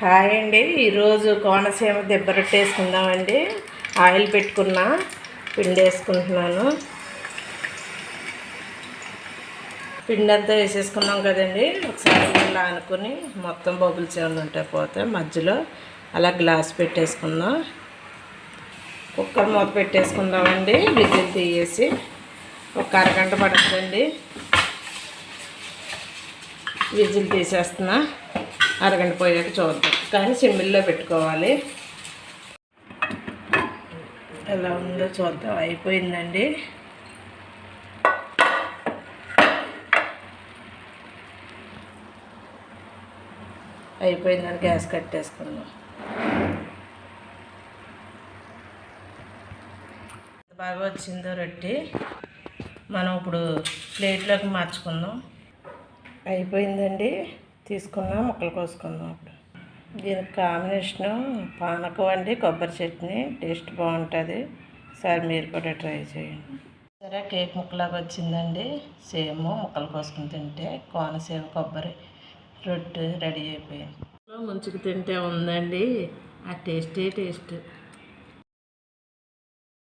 Hi అండి. ఈరోజు కోనసీమ దెబ్బ రొట్టె వేసుకుందామండి ఆయిల్ పెట్టుకున్నా పిండి వేసుకుంటున్నాను పిండి అంతా వేసేసుకున్నాం కదండి. ఒకసారి ఇలా అనుకుని మొత్తం బబుల్స్ ఏమైనా ఉంటే పోతే మధ్యలో అలా గ్లాస్ పెట్టేసుకుందాం. కుక్కర్ మూత పెట్టేసుకుందామండి. విజిల్ తీయేసి ఒక అరగంట పడుతుందండి. విజిల్ తీసేస్తున్నా. అరగంట పోయాక చూద్దాం. కానీ సిమ్మిల్లో పెట్టుకోవాలి. ఎలా ఉందో చూద్దాం. అయిపోయిందండి. అయిపోయిందని గ్యాస్ కట్టేసుకుందాం బాగా వచ్చిందో రొట్టి. మనం ఇప్పుడు ప్లేట్లోకి మార్చుకుందాం. అయిపోయిందండి. తీసుకున్న ముక్కలు కోసుకుందాం ఇప్పుడు దీనికి కాంబినేషను పానకం అండి కొబ్బరి చట్నీ టేస్ట్ బాగుంటుంది. సార్ మీరు కూడా ట్రై చేయండి. సరే కేక్ ముక్కలాగా వచ్చిందండి. సేమ్ ముక్కలు కోసుకుని తింటే కోనసీమ కొబ్బరి రొట్టె రెడీ అయిపోయింది. ముంచుకు తింటే ఉందండి. ఆ టేస్టే టేస్ట్.